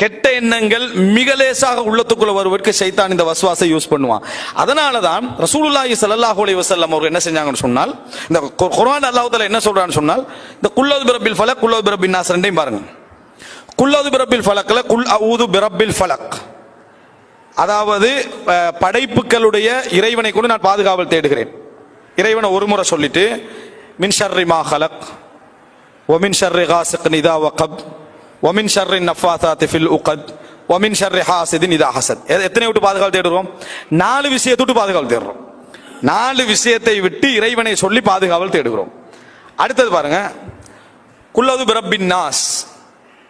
கெட்ட எண்ணங்கள் மிக லேசாக உள்ளத்துக்குள்ள வருவதற்கு சைத்தான் இந்த வசுவாசை யூஸ் பண்ணுவான். அதனால தான் ரசூலுல்லாஹி ஸல்லல்லாஹு அலி வசல்லம் அவர் என்ன செஞ்சாங்கன்னு சொன்னால் இந்த குரான் குர்ஆன் என்ன சொல்றான்னு சொன்னால் இந்த குல்லது பிரபில் ஃபலக் குல்லது பிரபின் நாஸ் ரெண்டையும் பாருங்க. குல்லது பிரபில் ஃபலக்கில் குல் அவுது பிரபில் ஃபலக். அதாவது படைப்புகளுடைய இறைவனை கொண்டு நான் பாதுகாவல் தேடுகிறேன். இறைவனை ஒரு முறை சொல்லிட்டு மின் ஷர்ரி மா ஹலக் ஒமின் ஷர்ரி காசிக் நிதா வகப் ஒமின் ஷர்ரின் நஃபாத்தாத்தி திஃபில் உகத் ஒமின் ஷர்ரி ஹாசிதின் இதா ஹசத் எத்தனை விட்டு பாதுகாவல் தேடுறோம் நாலு விஷயத்தை விட்டு பாதுகாவல் தேடுறோம் நாலு விஷயத்தை விட்டு இறைவனை சொல்லி பாதுகாவல் தேடுகிறோம் அடுத்தது பாருங்க குல்லது பிரபின் நாஸ்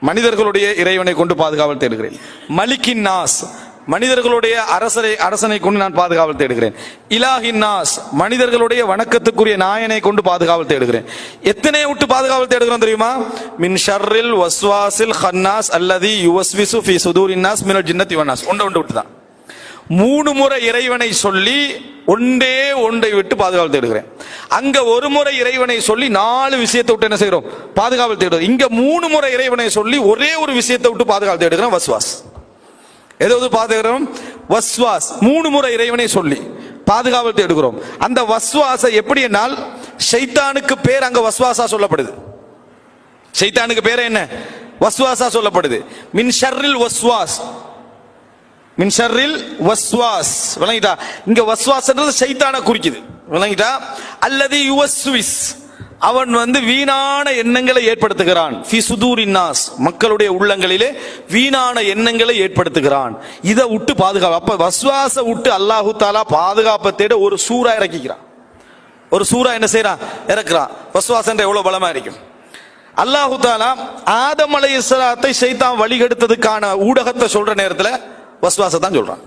மனிதர்களுடைய இறைவனை கொண்டு பாதுகாவல் தேடுகிறேன் மலிக்கின் நாஸ் மனிதர்களுடைய அரசரை அரசனை கொண்டு நான் பாதுகாவல் தேடுகிறேன். இலாஹின் நாஸ் மனிதர்களுடைய வணக்கத்துக்குரிய நாயனை கொண்டு பாதுகாவல் தேடுகிறேன். எத்தனை விட்டு பாதுகாவல் தேடுகிறோம் தெரியுமா? மின் ஷர்ரில் வஸ்வாசில் ஹன்னாஸ் அல்லது யுவஸ்விசு ஃபி சுதூரின்னாஸ் மினல் ஜின்னத்தி வன்னாஸ் ஒன்று ஒன்று விட்டு தான் மூணு முறை இறைவனை சொல்லி ஒன்றே ஒன்றை விட்டு பாதுகாவல் தேடுகிறேன். அங்க ஒரு முறை இறைவனை சொல்லி நாலு விஷயத்தை விட்டு என்ன செய்கிறோம்? பாதுகாவல் தேடுறோம் இங்க மூணு முறை இறைவனை சொல்லி ஒரே ஒரு விஷயத்தை விட்டு பாதுகாவல் தேடுகிறோம். வஸ்வாஸ். ஏதாவது பாதுகிறோம் வஸ்வாஸ். மூணு முறை இறைவனை சொல்லி பாதுகாவல் தேடுகிறோம் அந்த வஸ்வாச எப்படி என்னால்? ஷைத்தானுக்கு பேர் அங்க வஸ்வாசா சொல்லப்படுது. ஷைத்தானுக்கு பேர் என்ன? வஸ்வாசா சொல்லப்படுது. மின் ஷர்ரில் வஸ்வாஸ். மின் ஷர்ரில் வஸ்வாஸ். விளங்கிட்டா? இங்க வஸ்வாஸ்ன்றது சைத்தான குறிக்குது. விளங்கிட்டா? அல்லது யுவஸ்விஸ். அவன் வந்து வீணான எண்ணங்களை ஏற்படுத்துகிறான். மக்களுடைய உள்ளங்களிலே வீணான எண்ணங்களை ஏற்படுத்துகிறான். இதை விட்டு பாதுகாப்பு. அப்ப வஸ்வாச விட்டு அல்லாஹு தாலா பாதுகாப்பை தேட ஒரு சூறா இறக்கிக்கிறான். ஒரு சூறா என்ன செய்யறான் இறக்குறான். வஸ்வாசன்ற எவ்வளவு பலமா இருக்கும்? அல்லாஹு தாலா ஆதம் அலை இஸ்லாத்தை சைத்தான் வழிகெடுத்ததுக்கான ஊடகத்தை சொல்ற நேரத்துல வஸ்வாசத்தான் சொல்றான்.